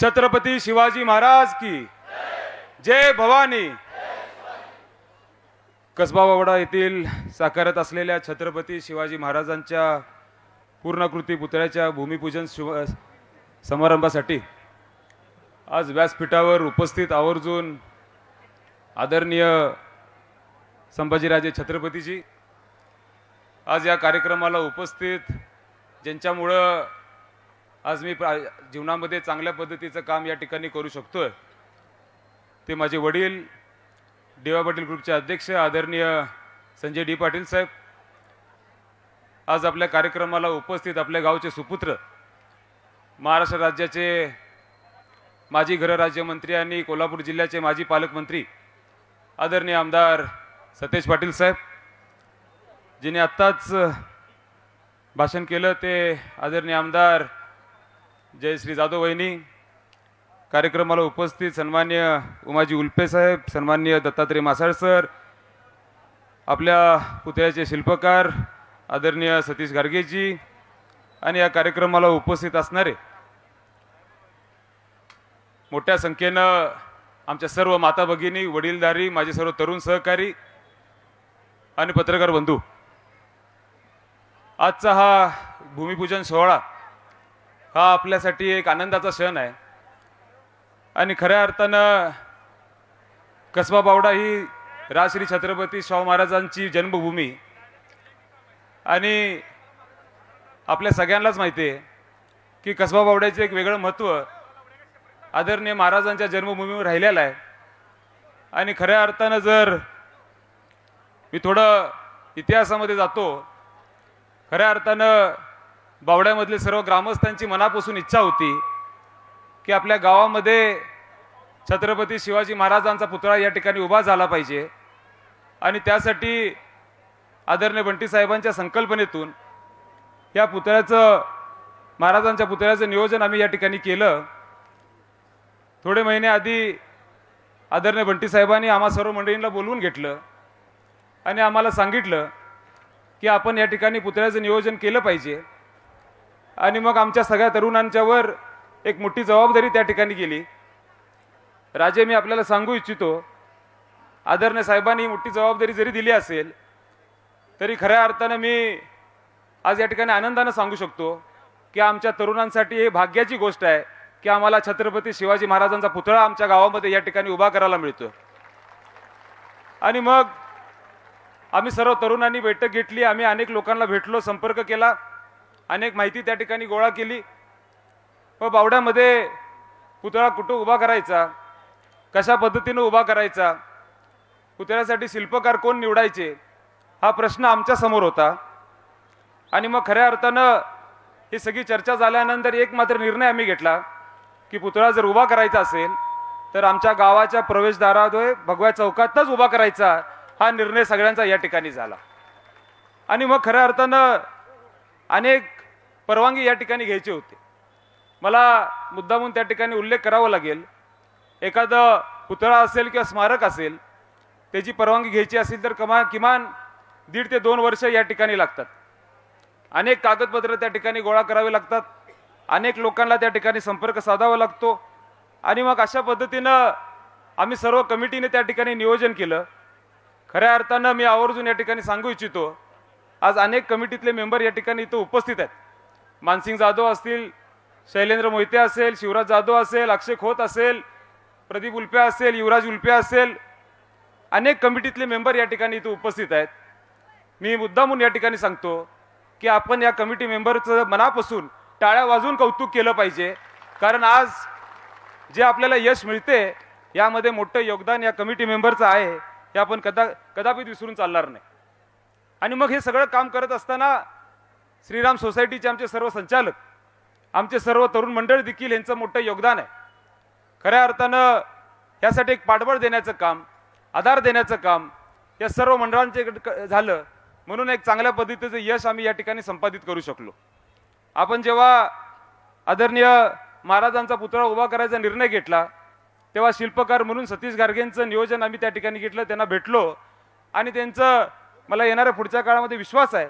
छत्रपती शिवाजी महाराज की। जय भवानी। कसबा वावडा येथील साकारत असलेल्या छत्रपती शिवाजी महाराजांच्या पूर्णाकृती पुतळ्याच्या भूमिपूजन शिव समारंभासाठी आज व्यासपीठावर उपस्थित आवर्जून आदरणीय संभाजीराजे छत्रपतीजी आज या कार्यक्रमाला उपस्थित ज्यांच्यामुळं आज मी जीवनामध्ये चांगल्या पद्धतीचं काम या ठिकाणी करू शकतोय. ते माझे वडील डेवा पाटील ग्रुपचे अध्यक्ष आदरणीय संजय डी पाटील साहेब आज आपल्या कार्यक्रमाला उपस्थित आपल्या गावचे सुपुत्र महाराष्ट्र राज्याचे माजी गृहराज्यमंत्री आणि कोल्हापूर जिल्ह्याचे माजी पालकमंत्री आदरणीय आमदार सतेज पाटील साहेब जिने आत्ताच भाषण केलं ते आदरणीय आमदार जयश्री जाधव वहिनी. कार्यक्रमाला उपस्थित सन्मान्य उमाजी उल्पे साहेब सन्मान्य दत्तात्रय मासाळ सर आपल्या पुतळ्याचे शिल्पकार आदरणीय सतीश गार्गेजी आणि या कार्यक्रमाला उपस्थित असणारे मोठ्या संख्येनं आमच्या सर्व माता भगिनी वडीलधारी माझे सर्व तरुण सहकारी आणि पत्रकार बंधू. आजचा हा भूमिपूजन सोहळा हा आपल्यासाठी एक आनंदाचा क्षण आहे. आणि खऱ्या अर्थानं कसबा बावडा ही राजश्री छत्रपती शाहू महाराजांची जन्मभूमी. आणि आपल्या सगळ्यांनाच माहिती आहे की कसबा बावड्याचं एक वेगळं महत्त्व आदरणीय महाराजांच्या जन्मभूमीवर राहिलेलं आहे. आणि खऱ्या अर्थानं जर मी थोडं इतिहासामध्ये जातो खऱ्या अर्थानं बावड्यामधले सर्व ग्रामस्थांची मनापासून इच्छा होती की आपल्या गावामध्ये छत्रपती शिवाजी महाराजांचा पुतळा या ठिकाणी उभा झाला पाहिजे. आणि त्यासाठी आदरणीय बंटी साहेबांच्या संकल्पनेतून या पुतळ्याचं महाराजांच्या पुतळ्याचं नियोजन आम्ही या ठिकाणी केलं. थोडे महिने आधी आदरणीय बंटी साहेबांनी आम्हा सर्व मंडळींना बोलवून घेतलं आणि आम्हाला सांगितलं की आपण या ठिकाणी पुतळ्याचं नियोजन केलं पाहिजे. आणि मग आमच्या सगळ्या तरुणांच्यावर एक मोठी जबाबदारी त्या ठिकाणी गेली. राजे मी आपल्याला सांगू इच्छितो आदरणीय साहेबांनी ही मोठी जबाबदारी जरी दिली असेल तरी खऱ्या अर्थानं मी आज या ठिकाणी आनंदानं सांगू शकतो की आमच्या तरुणांसाठी हे भाग्याची गोष्ट आहे की आम्हाला छत्रपती शिवाजी महाराजांचा पुतळा आमच्या गावामध्ये या ठिकाणी उभा करायला मिळतो आणि मग आम्ही सर्व तरुणांनी बैठक घेतली आम्ही अनेक लोकांना भेटलो संपर्क केला. अनेक माहिती त्या ठिकाणी गोळा केली. व बावड्यामध्ये पुतळा कुठं उभा करायचा? कशा पद्धतीनं उभा करायचा? पुतळ्यासाठी शिल्पकार कोण निवडायचे? हा प्रश्न आमच्यासमोर होता. आणि मग खऱ्या अर्थानं ही सगळी चर्चा झाल्यानंतर एक मात्र निर्णय आम्ही घेतला की पुतळा जर उभा करायचा असेल तर आमच्या गावाच्या प्रवेशद्वाराद्वारे भगव्या चौकातच उभा करायचा हा निर्णय सगळ्यांचा या ठिकाणी झाला. आणि मग खऱ्या अर्थानं अनेक परवानगी या ठिकाणी घ्यायची होती. मला मुद्दामून त्या ठिकाणी उल्लेख करावा लागेल. एखादं पुतळा असेल किंवा स्मारक असेल त्याची परवानगी घ्यायची असेल तर कमा किमान दीड ते दोन वर्ष या ठिकाणी लागतात. अनेक कागदपत्र त्या ठिकाणी गोळा करावे लागतात. अनेक लोकांना त्या ठिकाणी संपर्क साधावा लागतो. आणि मग अशा पद्धतीनं आम्ही सर्व कमिटीने त्या ठिकाणी नियोजन केलं. खऱ्या अर्थानं मी आवर्जून या ठिकाणी सांगू इच्छितो आज अनेक कमिटीतले मेंबर या ठिकाणी इथं उपस्थित आहेत. मानसिंग जाधव असतील शैलेंद्र मोहिते असेल शिवराज जाधव असेल अक्षय खोत असेल प्रदीप उल्पे असेल युवराज उल्पे असेल अनेक कमिटीतले मेंबर या ठिकाणी इथं उपस्थित आहेत. मी मुद्दामून या ठिकाणी सांगतो की आपण या कमिटी मेंबरचं मनापासून टाळ्या वाजवून कौतुक केलं पाहिजे. कारण आज जे आपल्याला यश मिळते यामध्ये मोठं योगदान या कमिटी मेंबरचं आहे हे आपण कदा कदापित विसरून चालणार नाही. आणि मग हे सगळं काम करत असताना श्रीराम सोसायटीचे आमचे सर्व संचालक आमचे सर्व तरुण मंडळ देखील यांचं मोठं योगदान आहे. खऱ्या अर्थानं यासाठी एक पाठबळ देण्याचं काम आधार देण्याचं काम या सर्व मंडळांचे क- झालं म्हणून एक चांगल्या पद्धतीचं यश आम्ही या ठिकाणी संपादित करू शकलो. आपण जेव्हा आदरणीय महाराजांचा पुतळा उभा करायचा निर्णय घेतला तेव्हा शिल्पकार म्हणून सतीश गार्गेंचं नियोजन आम्ही त्या ठिकाणी घेतलं त्यांना भेटलो. आणि त्यांचं मला येणाऱ्या पुढच्या काळामध्ये विश्वास आहे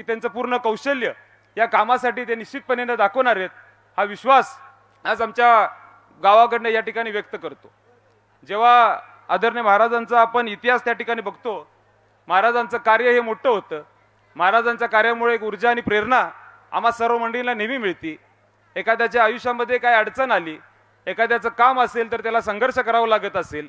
की त्यांचं पूर्ण कौशल्य या कामासाठी ते निश्चितपणे दाखवणार आहेत हा विश्वास आज आमच्या गावाकडनं या ठिकाणी व्यक्त करतो. जेव्हा आदरणीय महाराजांचा आपण इतिहास त्या ठिकाणी बघतो महाराजांचं कार्य हे मोठं होतं. महाराजांच्या कार्यामुळे एक ऊर्जा आणि प्रेरणा आम्हा सर्व मंडळींना नेहमी मिळते. एखाद्याच्या आयुष्यामध्ये काय अडचण आली एखाद्याचं काम असेल तर त्याला संघर्ष करावा लागत असेल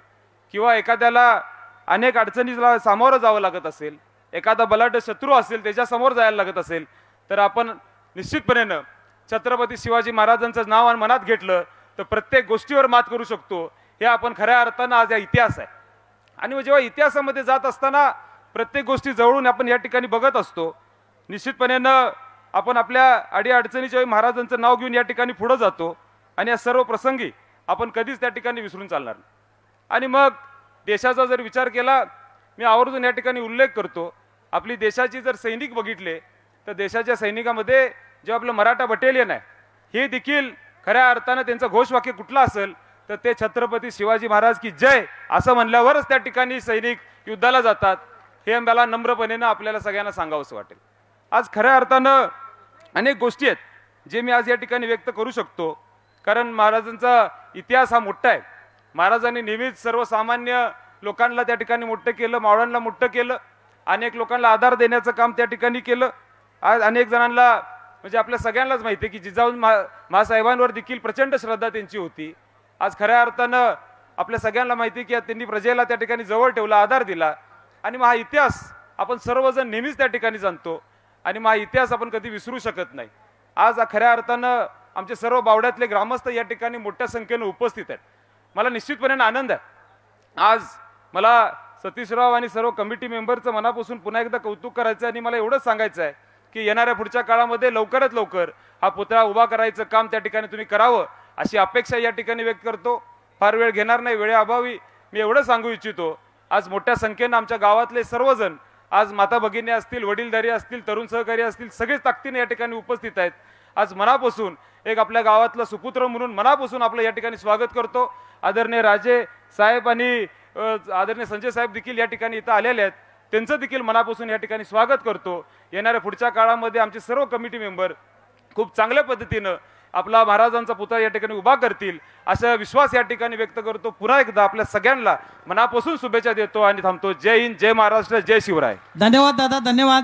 किंवा एखाद्याला अनेक अडचणीला सामोरं जावं लागत असेल एखादा बलाढ्य शत्रू असेल त्याच्यासमोर जायला लागत असेल तर आपण निश्चितपणेनं छत्रपती शिवाजी महाराजांचं नाव आणि मनात घेतलं तर प्रत्येक गोष्टीवर मात करू शकतो. हे आपण खऱ्या अर्थानं आज या इतिहास आहे. आणि मग जेव्हा इतिहासामध्ये जात असताना प्रत्येक गोष्टी जवळून आपण या ठिकाणी बघत असतो निश्चितपणेनं आपण आपल्या अडीअडचणीच्या वेळी महाराजांचं नाव घेऊन या ठिकाणी पुढं जातो आणि या सर्व प्रसंगी आपण कधीच त्या ठिकाणी विसरून चालणार नाही. आणि मग देशाचा जर विचार केला मी आवर्जून या ठिकाणी उल्लेख करतो आपली देशाची जर सैनिक बघितले तर देशाच्या सैनिकामध्ये जे आपलं मराठा बटालियन आहे हे देखील खऱ्या अर्थानं त्यांचं घोषवाक्य कुठलं असेल तर ते छत्रपती शिवाजी महाराज की जय असं म्हणल्यावरच त्या ठिकाणी सैनिक युद्धाला जातात. हे मला नम्रपणेनं आपल्याला सगळ्यांना सांगावंसं वाटेल. आज खऱ्या अर्थानं अनेक गोष्टी आहेत जे मी आज या ठिकाणी व्यक्त करू शकतो. कारण महाराजांचा इतिहास हा मोठा आहे. महाराजांनी नेहमीच सर्वसामान्य लोकांना त्या ठिकाणी मोठं केलं मावळांना मोठं केलं. अनेक लोकांना आधार देण्याचं काम त्या ठिकाणी केलं. आज अनेक जणांना म्हणजे आपल्या सगळ्यांनाच माहिती आहे की जिजाऊ महा महासाहेबांवर देखील प्रचंड श्रद्धा त्यांची होती. आज खऱ्या अर्थानं आपल्या सगळ्यांना माहिती की त्यांनी प्रजेला त्या ठिकाणी जवळ ठेवला आधार दिला. आणि मग हा इतिहास आपण सर्वजण नेहमीच त्या ठिकाणी जाणतो. आणि मग हा इतिहास आपण कधी विसरू शकत नाही. आज खऱ्या अर्थानं आमचे सर्व बावड्यातले ग्रामस्थ या ठिकाणी मोठ्या संख्येनं उपस्थित आहेत. मला निश्चितपणे आनंद आहे. आज मला सतीशराव आणि सर्व कमिटी मेंबरचं मनापासून पुन्हा एकदा कौतुक करायचं आहे आणि मला एवढंच सांगायचं आहे की येणाऱ्या पुढच्या काळामध्ये लवकरात लवकर हा पुतळा उभा करायचं काम त्या ठिकाणी तुम्ही करावं अशी अपेक्षा या ठिकाणी व्यक्त करतो. फार वेळ घेणार नाही वेळेअभावी मी एवढं सांगू इच्छितो. आज मोठ्या संख्येनं आमच्या गावातले सर्वजण आज माता भगिनी असतील वडीलधारी असतील तरुण सहकारी असतील सगळेच ताकदीने या ठिकाणी उपस्थित आहेत. आज मनापासून एक आपल्या गावातला सुपुत्र म्हणून मनापासून आपलं या ठिकाणी स्वागत करतो. आदरणीय राजे साहेब आणि आदरणीय संजय साहेब देखील या ठिकाणी इथं आलेले आहेत. त्यांचं देखील मनापासून या ठिकाणी स्वागत करतो. येणाऱ्या पुढच्या काळामध्ये आमचे सर्व कमिटी मेंबर खूप चांगल्या पद्धतीनं आपला महाराजांचा पुतळा या ठिकाणी उभा करतील. असा विश्वास या ठिकाणी व्यक्त करतो. पुन्हा एकदा आपल्या सगळ्यांना मनापासून शुभेच्छा देतो आणि थांबतो. जय हिंद जय महाराष्ट्र जय शिवराय. धन्यवाद दादा धन्यवाद.